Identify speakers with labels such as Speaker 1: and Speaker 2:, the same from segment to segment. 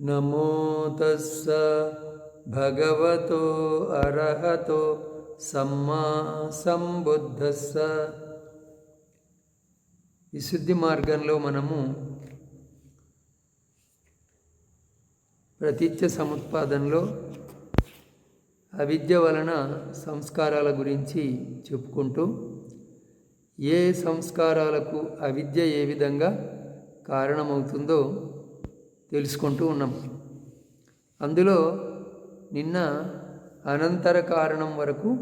Speaker 1: నమో తస్స భగవతో అర్హతో సమ్మా సంబుద్ధస్స. విశుద్ధి మార్గంలో మనము ప్రతిత్య సముత్పాదంలో అవిద్య వలన సంస్కారాల గురించి చెప్పుకుంటూ ఏ సంస్కారాలకు అవిద్య ఏ విధంగా కారణమవుతుందో తెలుసుకుంటూ ఉన్నాం. అందులో నిన్న అనంతర కారణం వరకు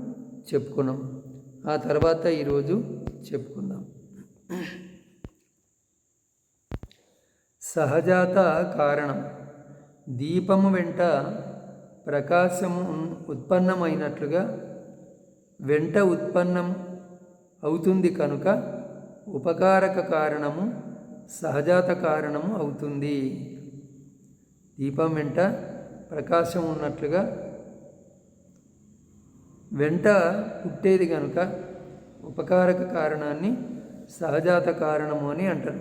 Speaker 1: చెప్పుకున్నాం. ఆ తర్వాత ఈరోజు చెప్పుకుందాం. సహజాత కారణం. దీపము వెంట ప్రకాశము ఉత్పన్నమైనట్లుగా వెంట ఉత్పన్నం అవుతుంది కనుక ఉపకారక కారణము సహజాత కారణము అవుతుంది. దీపం వెంట ప్రకాశం ఉన్నట్లుగా వెంట పుట్టేది కనుక ఉపకారక కారణాన్ని సహజాత కారణము అని అంటారు.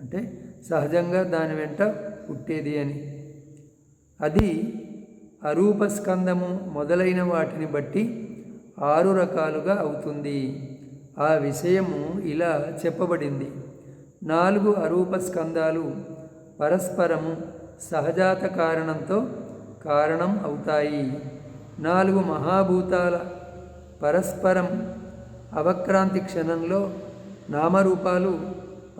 Speaker 1: అంటే సహజంగా దాని వెంట పుట్టేది అని. అది అరూపస్కందము మొదలైన వాటిని బట్టి ఆరు రకాలుగా అవుతుంది. ఆ విషయము ఇలా చెప్పబడింది. నాలుగు అరూపస్కందాలు పరస్పరము సహజాత కారణంతో కారణం అవుతాయి. నాలుగు మహాభూతాల పరస్పరం అవక్రాంతి క్షణంలో నామరూపాలు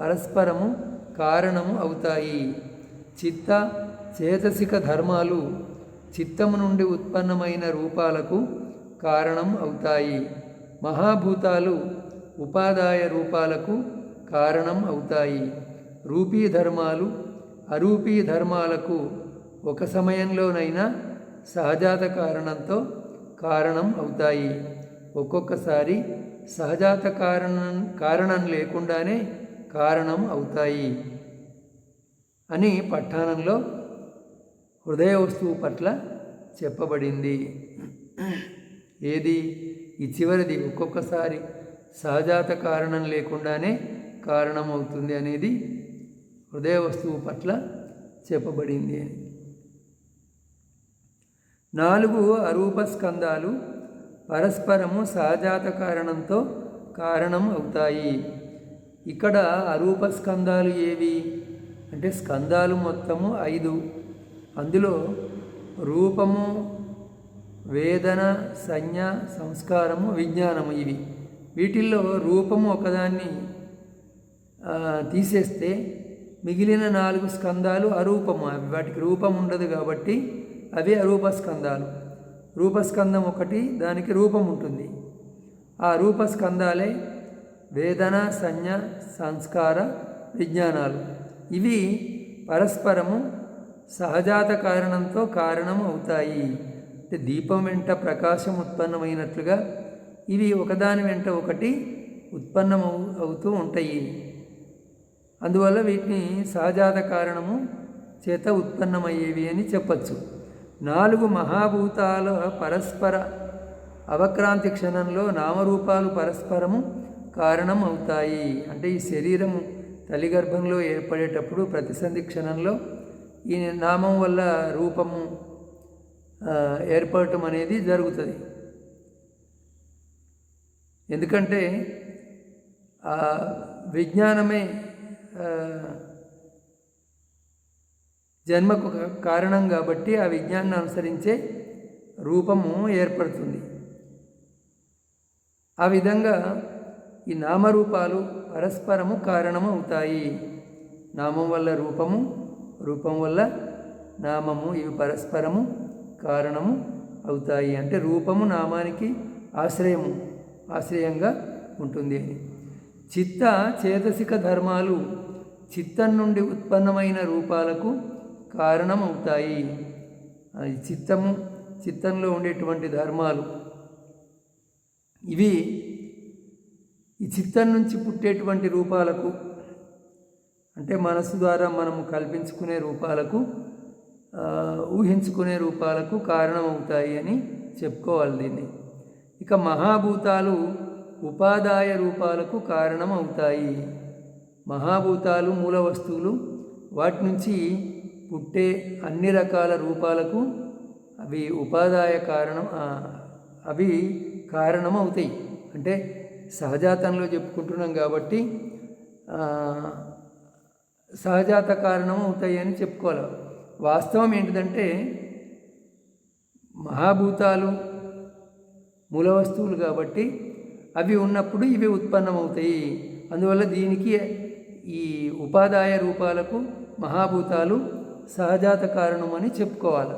Speaker 1: పరస్పరము కారణము అవుతాయి. చిత్త చేతసిక ధర్మాలు చిత్తము నుండి ఉత్పన్నమైన రూపాలకు కారణం అవుతాయి. మహాభూతాలు ఉపాదాయ రూపాలకు కారణం అవుతాయి. రూపీ ధర్మాలు అరూపీ ధర్మాలకు ఒక సమయంలోనైనా సహజాత కారణంతో కారణం అవుతాయి. ఒక్కొక్కసారి సహజాత కారణం కారణం లేకుండానే కారణం అవుతాయి అని పఠానంలో హృదయ వస్తువు పట్ల చెప్పబడింది. ఏది? ఈ చివరిది ఒక్కొక్కసారి సహజాత కారణం లేకుండానే కారణం అవుతుంది అనేది హృదయ వస్తువు పట్ల చెప్పబడింది. అని నాలుగు అరూప స్కందాలు పరస్పరము సహజాత కారణంతో కారణం అవుతాయి. ఇక్కడ అరూప స్కందాలు ఏవి? అంటే స్కందాలు మొత్తము ఐదు. అందులో రూపము వేదన సంజ్ఞ సంస్కారము విజ్ఞానము ఇవి. వీటిల్లో రూపము ఒకదాన్ని తీసేస్తే మిగిలిన నాలుగు స్కందాలు అరూపము. వాటికి రూపం ఉండదు కాబట్టి అవి అరూప స్కందాలు రూపస్కందం ఒకటి దానికి రూపం ఉంటుంది. ఆ రూపస్కందాలే వేదన సంజ్ఞ సంస్కార విజ్ఞానాలు. ఇవి పరస్పరము సహజాత కారణంతో కారణం అవుతాయి. అంటే దీపం వెంట ప్రకాశం ఉత్పన్నమైనట్లుగా ఇవి ఒకదాని వెంట ఒకటి ఉత్పన్నం అవుతూ ఉంటాయి. అందువల్ల వీటిని సహజాత కారణము చేత ఉత్పన్నమయ్యేవి అని చెప్పచ్చు. నాలుగు మహాభూతాల పరస్పర అవక్రాంతి క్షణంలో నామరూపాలు పరస్పరము కారణం అవుతాయి. అంటే ఈ శరీరము తల్లి గర్భంలో ఏర్పడేటప్పుడు ప్రతిసంధి క్షణంలో ఈ నామం వల్ల రూపము ఏర్పడటం అనేది జరుగుతుంది. ఎందుకంటే విజ్ఞానమే జన్మకు కారణం కాబట్టి ఆ విజ్ఞానాన్ని అనుసరించే రూపము ఏర్పడుతుంది. ఆ విధంగా ఈ నామరూపాలు పరస్పరము కారణము అవుతాయి నామం వల్ల రూపము రూపం వల్ల నామము ఇవి పరస్పరము కారణము అవుతాయి. అంటే రూపము నామానికి ఆశ్రయము ఆశ్రయంగా ఉంటుంది అని. చిత్త చేతసిక ధర్మాలు చిత్తం నుండి ఉత్పన్నమైన రూపాలకు కారణమవుతాయి. చిత్తము చిత్తంలో ఉండేటువంటి ధర్మాలు. ఇవి ఈ చిత్తం నుంచి పుట్టేటువంటి రూపాలకు అంటే మనసు ద్వారా మనము కల్పించుకునే రూపాలకు ఊహించుకునే రూపాలకు కారణమవుతాయి అని చెప్పుకోవాలి దీన్ని. ఇక మహాభూతాలు ఉపాదాయ రూపాలకు కారణమవుతాయి. మహాభూతాలు మూల వస్తువులు వాటి నుంచి పుట్టే అన్ని రకాల రూపాలకు అవి ఉపాదాయ కారణం అవి కారణం అవుతాయి అంటే సహజాతంలో చెప్పుకుంటున్నాం కాబట్టి సహజాత కారణం అవుతాయి అని చెప్పుకోవాలి. వాస్తవం ఏంటిదంటే మహాభూతాలు మూల వస్తువులు కాబట్టి అవి ఉన్నప్పుడు ఇవి ఉత్పన్నమవుతాయి. అందువల్ల దీనికి ఈ ఉపాదాయ రూపాలకు మహాభూతాలు సహజాత కారణం అని చెప్పుకోవాలి.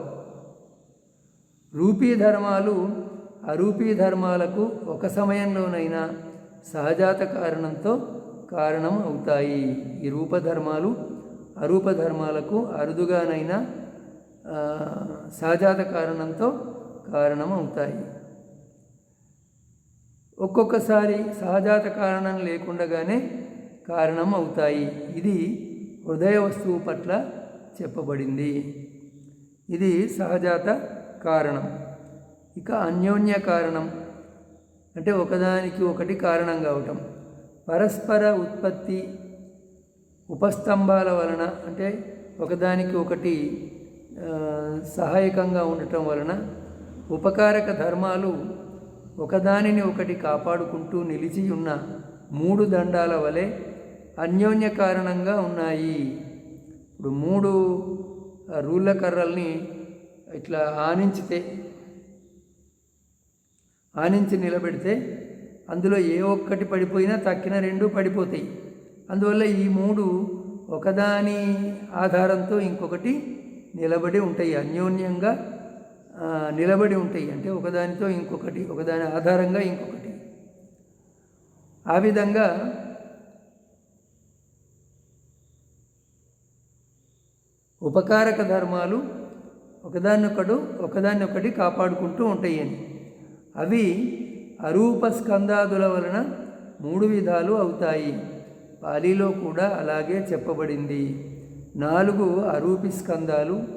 Speaker 1: రూపీ ధర్మాలు అరూపీ ధర్మాలకు ఒక సమయంలోనైనా సహజాత కారణంతో కారణం అవుతాయి ఈ రూపధర్మాలు అరూప ధర్మాలకు అరుదుగానైనా సహజాత కారణంతో కారణం అవుతాయి ఒక్కొక్కసారి సహజాత కారణం లేకుండగానే కారణం అవుతాయి. ఇది హృదయ వస్తువు పట్ల చెప్పబడింది. ఇది సహజాత కారణం. ఇక అన్యోన్య కారణం. అంటే ఒకదానికి ఒకటి కారణం కావటం. పరస్పర ఉత్పత్తి ఉపస్తంభాల వలన అంటే ఒకదానికి ఒకటి సహాయకంగా ఉండటం వలన ఉపకారక ధర్మాలు ఒకదానిని ఒకటి కాపాడుకుంటూ నిలిచి ఉన్న మూడు దండాల వలె అన్యోన్య కారణంగా ఉన్నాయి. ఇప్పుడు మూడు రూళ్ళ కర్రల్ని ఇట్లా ఆనించితే ఆనించి నిలబెడితే అందులో ఏ ఒక్కటి పడిపోయినా తక్కిన రెండు పడిపోతాయి. అందువల్ల ఈ మూడు ఒకదాని ఆధారంతో ఇంకొకటి నిలబడి ఉంటాయి. అన్యోన్యంగా నిలబడి ఉంటాయి. అంటే ఒకదానితో ఇంకొకటి ఒకదాని ఆధారంగా ఇంకొకటి. ఆ విధంగా ఉపకారక ధర్మాలు ఒకదాన్నొకడు ఒకదాన్నొకటి కాపాడుకుంటూ ఉంటాయి అని అవి అరూప స్కందాదుల వలన మూడు విధాలు అవుతాయి. పాలీలో కూడా అలాగే చెప్పబడింది. నాలుగు అరూపి స్కందాలు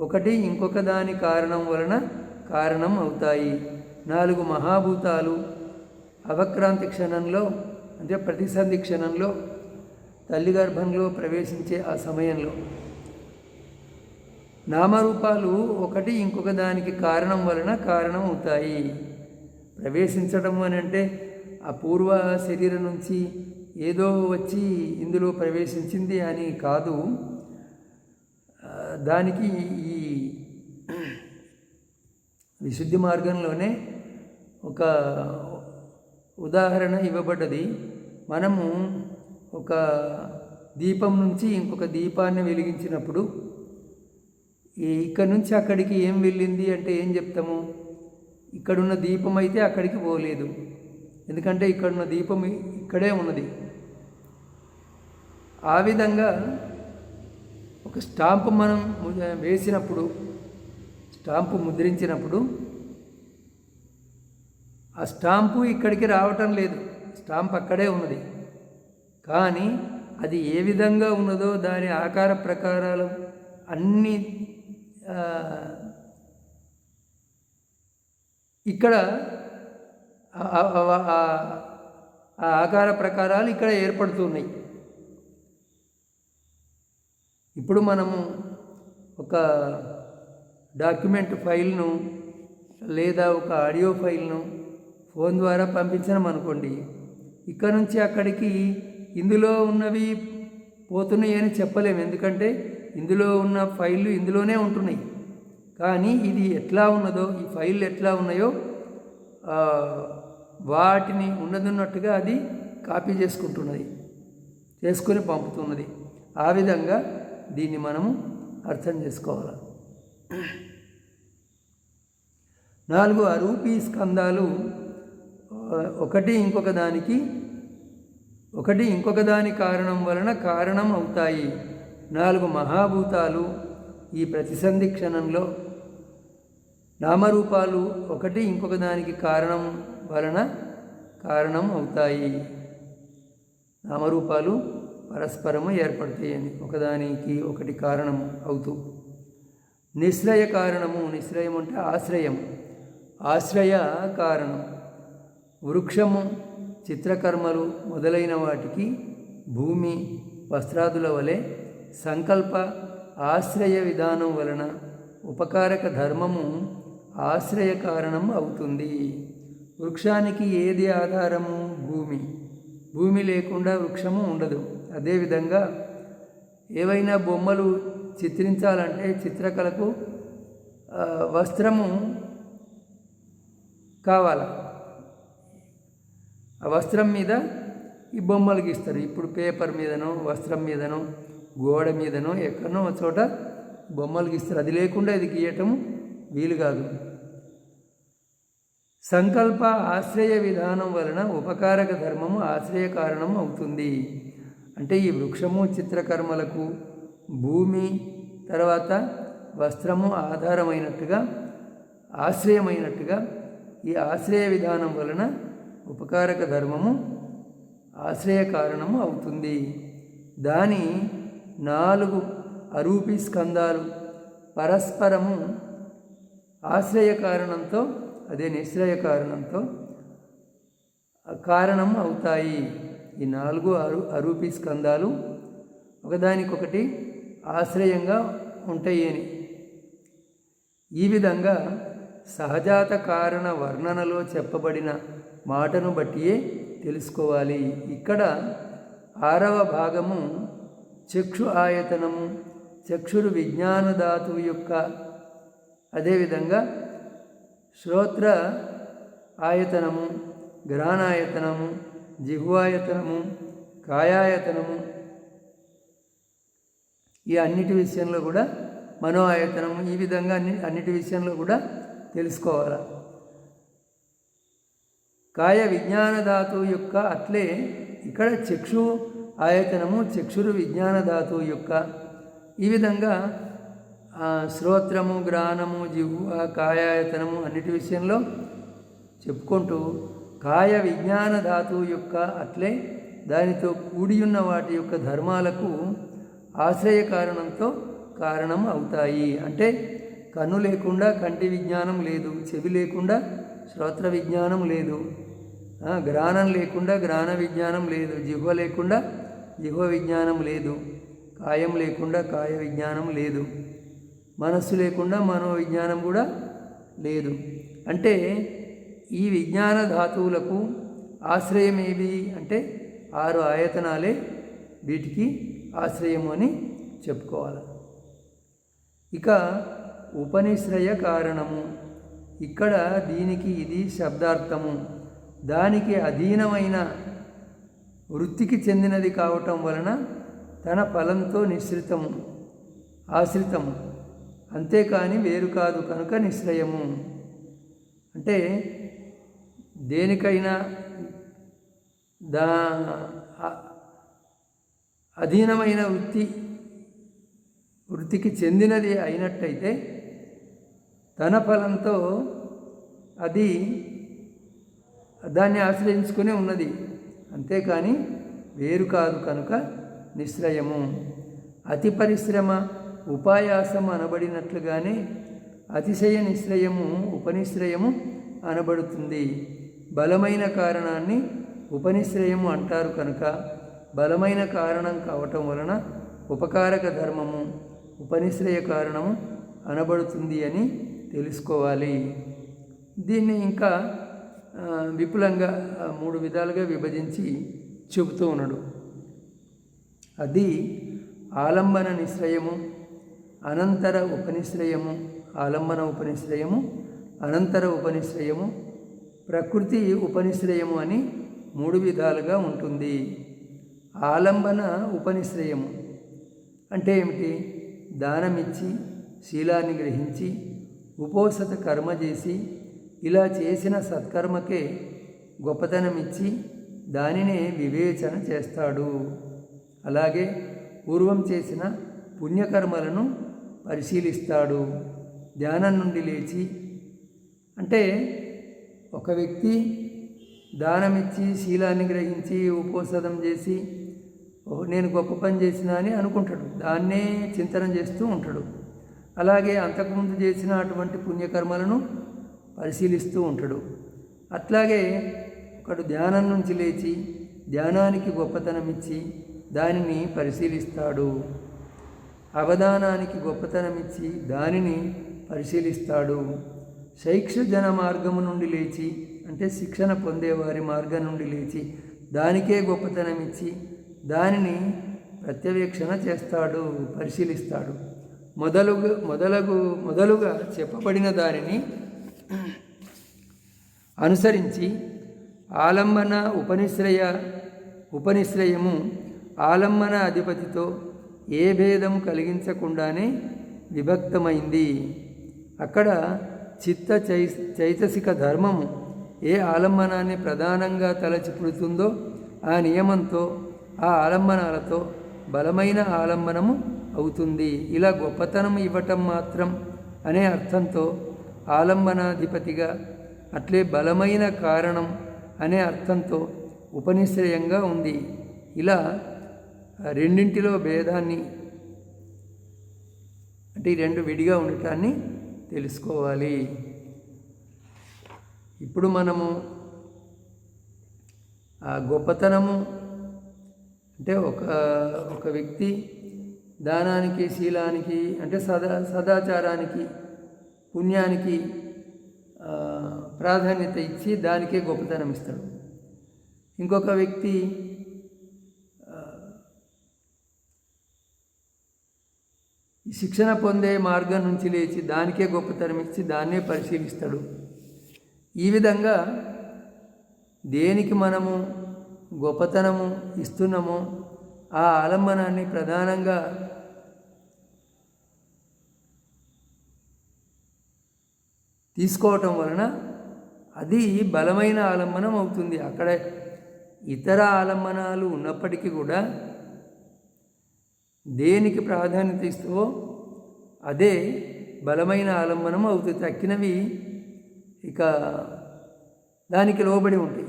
Speaker 1: ఒకటి ఇంకొక దాని కారణం వలన కారణం అవుతాయి. నాలుగు మహాభూతాలు. అవక్రాంతి క్షణంలో అంటే ప్రతిసంధి క్షణంలో తల్లి గర్భంలో ప్రవేశించే ఆ సమయంలో. నామరూపాలు ఒకటి ఇంకొక దానికి కారణం వలన కారణం అవుతాయి. ప్రవేశించడం అని అంటే ఆ పూర్వ శరీరం నుంచి ఏదో వచ్చి ఇందులో ప్రవేశించింది అని కాదు. దానికి ఈ విశుద్ధి మార్గంలోనే ఒక ఉదాహరణ ఇవ్వబడ్డది. మనము ఒక దీపం నుంచి ఇంకొక దీపాన్ని వెలిగించినప్పుడు ఈ ఇక్కడ నుంచి అక్కడికి ఏం వెళ్ళింది అంటే ఏం చెప్తాము? ఇక్కడున్న దీపం అయితే అక్కడికి పోలేదు. ఎందుకంటే ఇక్కడున్న దీపం ఇక్కడే ఉన్నది. ఆ విధంగా ఒక స్టాంపు మనం వేసినప్పుడు స్టాంపు ముద్రించినప్పుడు ఆ స్టాంపు ఇక్కడికి రావటం లేదు. స్టాంప్ అక్కడే ఉన్నది. కానీ అది ఏ విధంగా ఉన్నదో దాని ఆకార ప్రకారాలు అన్నీ ఇక్కడ ఆ ఆకార ప్రకారాలు ఇక్కడ ఏర్పడుతున్నాయి ఇప్పుడు మనము ఒక డాక్యుమెంట్ ఫైల్ను లేదా ఒక ఆడియో ఫైల్ను ఫోన్ ద్వారా పంపించడం అనుకోండి ఇక్కడ నుంచి అక్కడికి ఇందులో ఉన్నవి పోతున్నాయి అని చెప్పలేము. ఎందుకంటే ఇందులో ఉన్న ఫైళ్ళు ఇందులోనే ఉంటున్నాయి. కానీ ఇది ఎట్లా ఉన్నదో ఈ ఫైళ్ళు ఎట్లా ఉన్నాయో వాటిని ఉన్నదున్నట్టుగా అది కాపీ చేసుకుంటున్నది చేసుకొని పంపుతున్నది. ఆ విధంగా దీన్ని మనము అర్థం చేసుకోవాలి? నాలుగు అరూపీ స్కందాలు ఒకటి ఇంకొక దానికి ఒకటి ఇంకొక దాని కారణం వలన కారణం అవుతాయి. నాలుగు మహాభూతాలు ఈ ప్రతిసంధి క్షణంలో. నామరూపాలు ఒకటి ఇంకొక దానికి కారణం వలన కారణం అవుతాయి. నామరూపాలు పరస్పరము ఏర్పడతాయని ఒకదానికి ఒకటి కారణం అవుతూ. నిశ్రయ కారణము నిశ్రయం అంటే ఆశ్రయం. ఆశ్రయ కారణం. వృక్షము చిత్రకర్మలు మొదలైన వాటికి భూమి వస్త్రాదుల వలె సంకల్ప ఆశ్రయ విధానం వలన ఉపకారక ధర్మము ఆశ్రయ కారణం అవుతుంది. వృక్షానికి ఏది ఆధారము? భూమి. భూమి లేకుండా వృక్షము ఉండదు. అదేవిధంగా ఏవైనా బొమ్మలు చిత్రించాలంటే చిత్రకళకు వస్త్రము కావాలి? ఆ వస్త్రం మీద ఈ బొమ్మలు గీస్తారు ఇప్పుడు పేపర్ మీదనో వస్త్రం మీదనో గోడ మీదనో ఎక్కడనో ఒక చోట బొమ్మలు గీస్తారు అది లేకుండా ఇది గీయటం వీలు కాదు. సంకల్ప ఆశ్రయ విధానం వలన ఉపకారక ధర్మము ఆశ్రయ కారణం అవుతుంది. అంటే ఈ వృక్షము చిత్రకర్మలకు భూమి తర్వాత వస్త్రము ఆధారమైనట్టుగా ఆశ్రయమైనట్టుగా ఈ ఆశ్రయ విధానం వలన ఉపకారక ధర్మము ఆశ్రయ కారణము అవుతుంది. దాని నాలుగు అరూపీ స్కందాలు పరస్పరము ఆశ్రయ కారణంతో అదే నిశ్రయ కారణంతో కారణం అవుతాయి. ఈ నాలుగు అరు అరూపి స్కందాలు ఒకదానికొకటి ఆశ్రయంగా ఉంటాయి అని ఈ విధంగా సహజాత కారణ వర్ణనలో చెప్పబడిన మాటను బట్టియే తెలుసుకోవాలి. ఇక్కడ ఆరవ భాగము చక్షు ఆయతనము చక్షురు విజ్ఞానధాతువు యొక్క అదేవిధంగా శ్రోత్ర ఆయతనము గ్రహణాయతనము జిహ్వాయతనము కాయాయతనము ఈ అన్నిటి విషయంలో కూడా మనో ఆయతనము ఈ విధంగా అన్ని అన్నిటి విషయంలో కూడా తెలుసుకోవాలి? కాయ విజ్ఞాన ధాతువు యొక్క అట్లే ఇక్కడ చక్షు ఆయతనము చక్షురు విజ్ఞాన ధాతువు యొక్క ఈ విధంగా ఆ, శ్రోత్రము గ్రానము జిహ్వ కాయాయతనము అన్నిటి విషయంలో చెప్పుకుంటూ కాయ విజ్ఞాన ధాతువు యొక్క అట్లే దానితో కూడి ఉన్న వాటి యొక్క ధర్మాలకు ఆశ్రయ కారణంతో కారణం అవుతాయి. అంటే కన్ను లేకుండా కంటి విజ్ఞానం లేదు చెవి లేకుండా శ్రోత్ర విజ్ఞానం లేదు జ్ఞానం గ్రాణం లేకుండా గ్రాణ విజ్ఞానం లేదు జిహ్వ లేకుండా జిహ్వ విజ్ఞానం లేదు కాయం లేకుండా కాయ విజ్ఞానం లేదు మనస్సు లేకుండా మనో విజ్ఞానం కూడా లేదు. అంటే ఈ విజ్ఞాన ధాతువులకు ఆశ్రయం ఏది అంటే ఆరు ఆయతనాలే వీటికి ఆశ్రయము అని చెప్పుకోవాలి. ఇక ఉపనిశ్రయ కారణము. ఇక్కడ దీనికి ఇది శబ్దార్థము. దానికి అధీనమైన వృత్తికి చెందినది కావటం వలన తన ఫలంతో నిశ్రితము ఆశ్రితము. అంతేకాని వేరు కాదు కనుక నిశ్రయము. అంటే దేనికైనా దా అధీనమైన వృత్తి వృత్తికి చెందినది అయినట్టయితే తన ఫలంతో అది దాన్ని ఆశ్రయించుకునే ఉన్నది. అంతేకాని వేరు కాదు కనుక నిశ్రయము. అతి పరిశ్రమ ఉపాయాసం అనబడినట్లుగానే అతిశయ నిశ్రయము ఉపనిశ్రయము అనబడుతుంది. బలమైన కారణాన్ని ఉపనిశ్రయము అంటారు కనుక బలమైన కారణం కావటం వలన ఉపకారక ధర్మము ఉపనిశ్రయ కారణము అనబడుతుంది అని తెలుసుకోవాలి. దీన్ని ఇంకా విపులంగా మూడు విధాలుగా విభజించి చెబుతూ ఉన్నాడు. అది ఆలంబన నిశ్రయము అనంతర ఉపనిశ్రయము ఆలంబన ఉపనిశ్రయము అనంతర ఉపనిశ్రయము ప్రకృతి ఉపనిశ్రయము అని మూడు విధాలుగా ఉంటుంది. ఆలంబన ఉపనిశ్రయము అంటే ఏమిటి? దానమిచ్చి శీలాన్ని గ్రహించి ఉపోసత కర్మ చేసి ఇలా చేసిన సత్కర్మకే గొప్పతనమిచ్చి దానినే వివేచన చేస్తాడు. అలాగే పూర్వం చేసిన పుణ్యకర్మలను పరిశీలిస్తాడు. ధ్యానం నుండి లేచి అంటే ఒక వ్యక్తి దానమిచ్చి శీలాన్ని గ్రహించి ఉపోసదం చేసి నేను గొప్ప పని చేసిన అని అనుకుంటాడు. దాన్నే చింతన చేస్తూ ఉంటాడు. అలాగే అంతకుముందు చేసిన అటువంటి పుణ్యకర్మలను పరిశీలిస్తూ ఉంటాడు. అట్లాగే ఒకడు ధ్యానం నుంచి లేచి ధ్యానానికి గొప్పతనం ఇచ్చి దానిని పరిశీలిస్తాడు. అవధానానికి గొప్పతనం ఇచ్చి దానిని పరిశీలిస్తాడు. శైక్షజన మార్గము నుండి లేచి అంటే శిక్షణ పొందేవారి మార్గం నుండి లేచి దానికే గొప్పతనం ఇచ్చి దానిని ప్రత్యవేక్షణ చేస్తాడు పరిశీలిస్తాడు. మొదలుగు మొదలగు మొదలుగా చెప్పబడిన దానిని అనుసరించి ఆలంబన ఉపనిశ్రయ ఉపనిశ్రయము ఆలంబన అధిపతితో ఏ భేదం కలిగించకుండానే విభక్తమైంది. అక్కడ చిత్త చై చైతసిక ధర్మము ఏ ఆలంబనాన్ని ప్రధానంగా తలచిపుడుతుందో ఆ నియమంతో ఆ ఆలంబనాలతో బలమైన ఆలంబనము అవుతుంది. ఇలా గొప్పతనం ఇవ్వటం మాత్రం అనే అర్థంతో ఆలంబనాధిపతిగా అట్లే బలమైన కారణం అనే అర్థంతో ఉపనిశ్రయంగా ఉంది. ఇలా రెండింటిలో భేదాన్ని అంటే రెండు విడిగా ఉండటాన్ని తెలుసుకోవాలి. ఇప్పుడు మనము ఆ గొప్పతనము అంటే ఒక ఒక వ్యక్తి దానానికి శీలానికి అంటే సదా సదాచారానికి పుణ్యానికి ప్రాధాన్యత ఇచ్చి దానికే గొప్పతనం ఇస్తాడు. ఇంకొక వ్యక్తి ఈ శిక్షణ పొందే మార్గం నుంచి లేచి దానికే గొప్పతనం ఇచ్చి దాన్నే పరిశీలిస్తాడు. ఈ విధంగా దేనికి మనము గొప్పతనము ఇస్తున్నామో ఆ ఆలంబనాన్ని ప్రధానంగా తీసుకోవటం వలన అది బలమైన ఆలంబనం అవుతుంది. అక్కడ ఇతర ఆలంబనాలు ఉన్నప్పటికీ కూడా దేనికి ప్రాధాన్యత ఇస్తావో అదే బలమైన ఆలంబనం అవుతుంది. తక్కినవి ఇక దానికి లోబడి ఉంటాయి.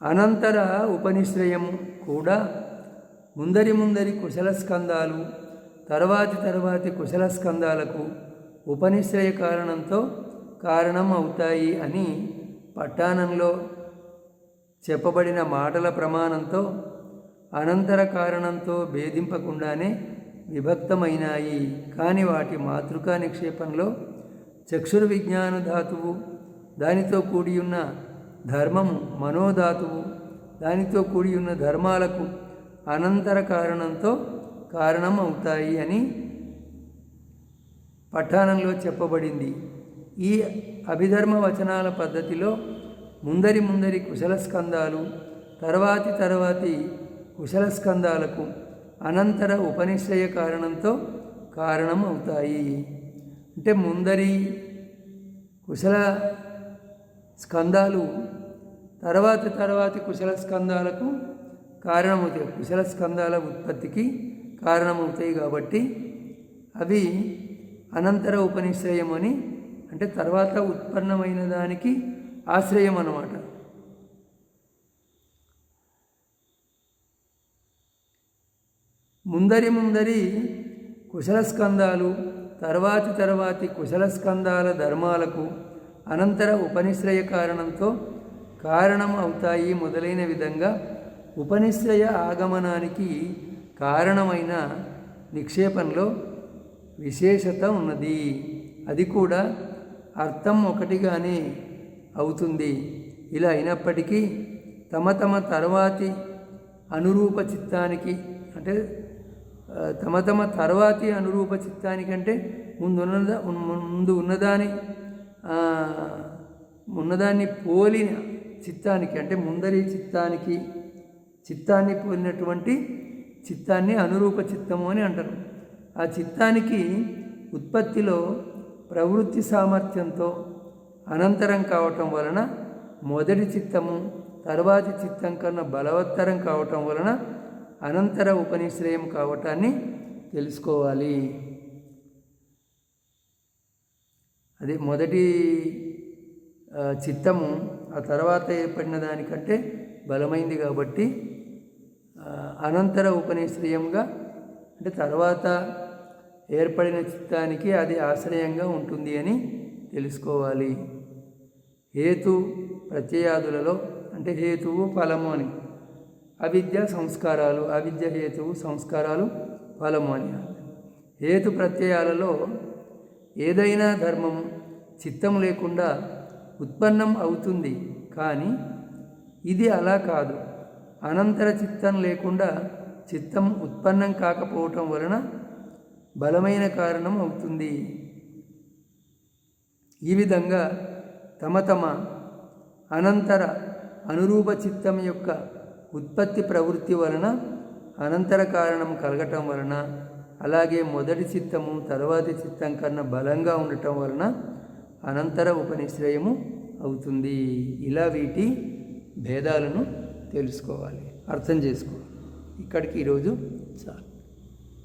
Speaker 1: అనంతర ఉపనిశ్రయము కూడా ముందరి ముందరి కుశల స్కందాలు తర్వాతి తర్వాతి కుశల స్కందాలకు ఉపనిశ్రయ కారణంతో కారణం అవుతాయి అని పట్టాణంలో చెప్పబడిన మాటల ప్రమాణంతో అనంతర కారణంతో భేదింపకుండానే విభక్తమైనాయి. కానీ వాటి మాతృకా నిక్షేపంలో చక్షురు విజ్ఞాన ధాతువు దానితో కూడి ఉన్న ధర్మము మనోధాతువు దానితో కూడి ఉన్న ధర్మాలకు అనంతర కారణంతో కారణం అవుతాయి అని పఠానంలో చెప్పబడింది. ఈ అభిధర్మ వచనాల పద్ధతిలో ముందరి ముందరి కుశలస్కందాలు తర్వాతి తర్వాతి కుశలస్కందాలకు అనంతర ఉపనిశ్రయ కారణంతో కారణం అవుతాయి. అంటే ముందరి కుశల స్కందాలు తర్వాతి తర్వాతి కుశల స్కందాలకు కారణమవుతాయి కుశల స్కందాల ఉత్పత్తికి కారణమవుతాయి కాబట్టి అవి అనంతర ఉపనిశ్రయం అని అంటే తర్వాత ఉత్పన్నమైన దానికి ఆశ్రయం అన్నమాట. ముందరి ముందరి కుశల స్కందాలు తర్వాతి తర్వాతి కుశల స్కందాల ధర్మాలకు అనంతర ఉపనిశ్రయ కారణంతో కారణం అవుతాయి మొదలైన విధంగా ఉపనిశ్రయ ఆగమనానికి కారణమైన నిక్షేపంలో విశేషత ఉన్నది. అది కూడా అర్థం ఒకటిగానే అవుతుంది. ఇలా అయినప్పటికీ తమ తమ తర్వాతి అనురూప చిత్తానికి అంటే తమ తమ తర్వాతి అనురూప చిత్తానికంటే ముందు ఉన్నదా ముందు ఉన్నదాని ఉన్నదాన్ని పోలిన చిత్తానికి అంటే ముందరి చిత్తానికి చిత్తాన్ని పోలినటువంటి చిత్తాన్ని అనురూప చిత్తము అని అంటారు. ఆ చిత్తానికి ఉత్పత్తిలో ప్రవృత్తి సామర్థ్యంతో అనంతరం కావటం వలన మొదటి చిత్తము తర్వాతి చిత్తం కన్నా బలవత్తరం కావటం వలన అనంతర ఉపనిశ్రయం కావటాన్ని తెలుసుకోవాలి. అదే మొదటి చిత్తము ఆ తర్వాత ఏర్పడిన దానికంటే బలమైంది కాబట్టి అనంతర ఉపనిశ్రయంగా అంటే తర్వాత ఏర్పడిన చిత్తానికి అది ఆశ్రయంగా ఉంటుంది అని తెలుసుకోవాలి. హేతు ప్రత్యయాదులలో అంటే హేతువు ఫలము అని. అవిద్య సంస్కారాలు అవిద్య హేతువు సంస్కారాలు ఫలము అని హేతు ప్రత్యయాలలో ఏదైనా ధర్మం చిత్తం లేకుండా ఉత్పన్నం అవుతుంది కానీ ఇది అలా కాదు. అనంతర చిత్తం లేకుండా చిత్తం ఉత్పన్నం కాకపోవటం వలన బలమైన కారణం అవుతుంది. ఈ విధంగా తమ తమ అనంతర అనురూప చిత్తం యొక్క ఉత్పత్తి ప్రవృత్తి వలన అనంతర కారణం కలగటం వలన అలాగే మొదటి చిత్తము తరువాతి చిత్తం కన్నా బలంగా ఉండటం వలన అనంతర ఉపనిశ్రయము అవుతుంది. ఇలా వీటి భేదాలను తెలుసుకోవాలి. అర్థం చేసుకోవాలి. ఇక్కడికి ఈరోజు చాలు.